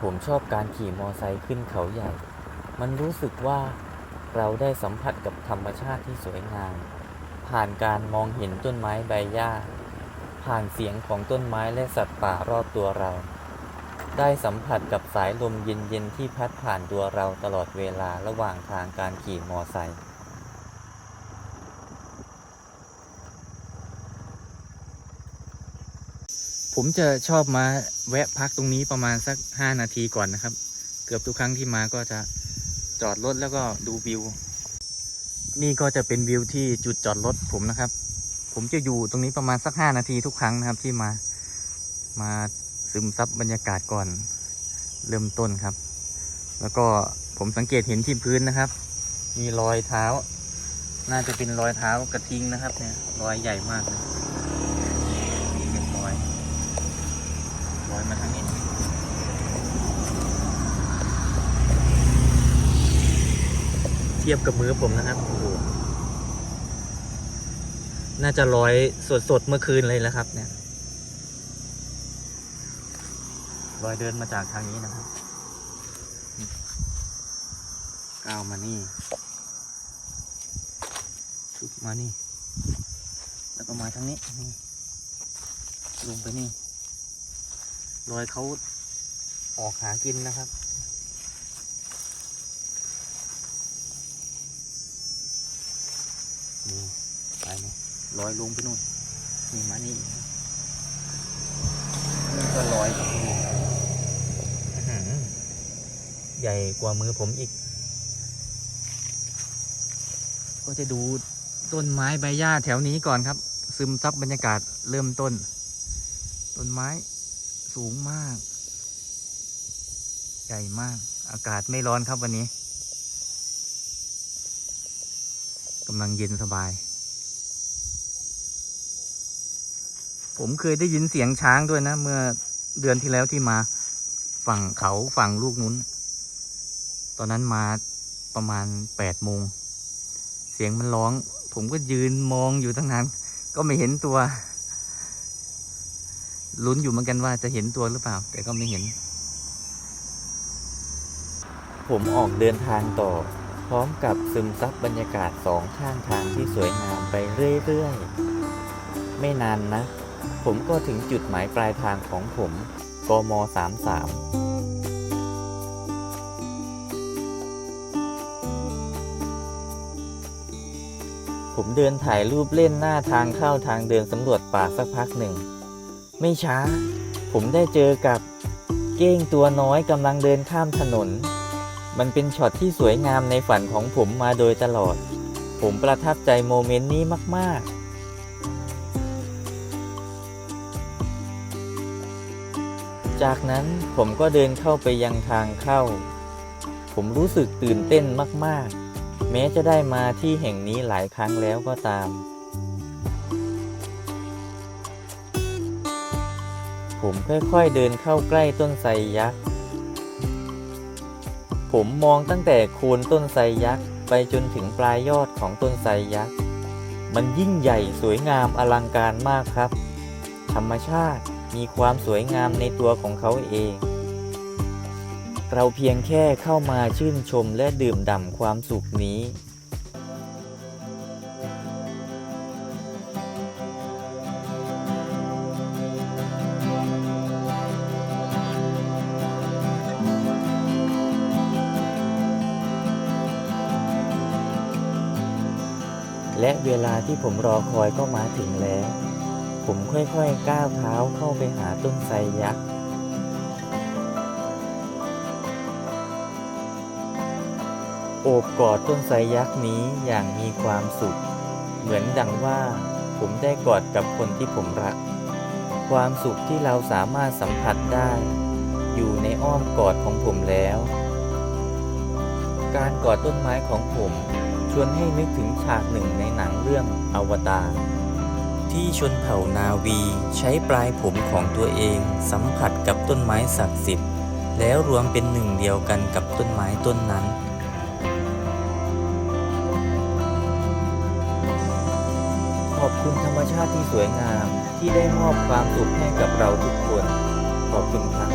ผมชอบการขี่มอไซค์ขึ้นเขาใหญ่ มันรู้สึกว่าเราได้สัมผัสกับธรรมชาติที่สวยงาม ผ่านการมองเห็นต้นไม้ใบหญ้า ผ่านเสียงของต้นไม้และสัตว์ป่ารอบตัวเรา ได้สัมผัสกับสายลมเย็นๆที่พัดผ่านตัวเราตลอดเวลาระหว่างทางการขี่มอไซค์ ผมจะชอบมาแวะพักตรงนี้ประมาณสัก 5 นาทีก่อนนะครับ เกือบทุกครั้งที่มาก็จะจอดรถแล้วก็ดูวิว นี่ก็จะเป็นวิวที่จุดจอดรถผมนะครับ ผมจะอยู่ตรงนี้ประมาณสัก 5 นาทีทุกครั้งนะครับที่มามาซึมซับบรรยากาศก่อนเริ่มต้นครับ แล้วก็ผมสังเกตเห็นที่พื้นนะครับ มีรอยเท้า น่าจะเป็นรอยเท้ากระทิงนะครับเนี่ยรอยใหญ่มากเลย มาทางนี้เทียบกับมือผมนะครับโอ้โหน่าจะลอยสดๆเมื่อคืนเลยแล้วครับ เนี่ยลอยเดินมาจากทางนี้นะครับก้าวมานี่ชุบมานี่ แล้วก็มาทางนี้ลงไปนี่ รอยเขาออกหากินนะครับนี่ไปนี่ลอยลงไปนู่นนี่มานี่นี่ก็ลอยอื้อหือใหญ่กว่ามือผมอีก ก็จะดูต้นไม้ใบหญ้าแถวนี้ก่อนครับ ซึมซับบรรยากาศเริ่มต้น ต้นไม้ สูงมาก ใหญ่มาก อากาศไม่ร้อนครับวันนี้กำลังเย็นสบาย ผมเคยได้ยินเสียงช้างด้วยนะ เมื่อเดือนที่แล้วที่มา ฝั่งเขาฝั่งลูกนุ้น ตอนนั้นมาประมาณแปดโมง เสียงมันร้อง ผมก็ยืนมองอยู่ตั้งนานก็ไม่เห็นตัว ลุ้นอยู่เหมือนกันว่าจะเห็นตัวหรือเปล่า แต่ก็ไม่เห็น ผมออกเดินทางต่อ พร้อมกับซึมซับบรรยากาศสองข้างทางที่สวยงามไปเรื่อยๆ ไม่นานนะ ผมก็ถึงจุดหมายปลายทางของผมกม33ผมเดินถ่ายรูปเล่นหน้าทางเข้าทางเดินสำรวจป่าสักพักหนึ่ง ไม่ช้า ผมได้เจอกับเก้งตัวน้อยกำลังเดินข้ามถนน มันเป็นช็อตที่สวยงามในฝันของผมมาโดยตลอด ผมประทับใจโมเมนต์นี้มาก ๆจากนั้นผมก็เดินเข้าไปยังทางเข้า ผมรู้สึกตื่นเต้นมาก ๆ แม้จะได้มาที่แห่งนี้หลายครั้งแล้วก็ตาม ผมค่อยๆเดินเข้าใกล้ต้นไทรยักษ์ ผมมองตั้งแต่โคนต้นไทรยักษ์ไปจนถึงปลายยอดของต้นไทรยักษ์ มันยิ่งใหญ่สวยงามอลังการมากครับ ธรรมชาติมีความสวยงามในตัวของเขาเอง เราเพียงแค่เข้ามาชื่นชมและดื่มด่ำความสุขนี้ และเวลาที่ผมรอคอยก็มาถึงแล้ว ผมค่อยๆก้าวเท้าเข้าไปหาต้นไทรยักษ์ โอบกอดต้นไทรยักษ์นี้อย่างมีความสุข เหมือนดังว่าผมได้กอดกับคนที่ผมรัก ความสุขที่เราสามารถสัมผัสได้ อยู่ในอ้อมกอดของผมแล้ว การกอดต้นไม้ของผมชวนให้นึกถึงฉากหนึ่งในหนังเรื่องอวตารที่ชนเผ่านาวีใช้ปลายผมของตัวเอง สัมผัสกับต้นไม้ศักดิ์สิทธิ์ แล้วรวมเป็นหนึ่งเดียวกันกับต้นไม้ต้นนั้นขอบคุณธรรมชาติที่สวยงามที่ได้มอบความสุขให้กับเราทุกคน ขอบคุณครับ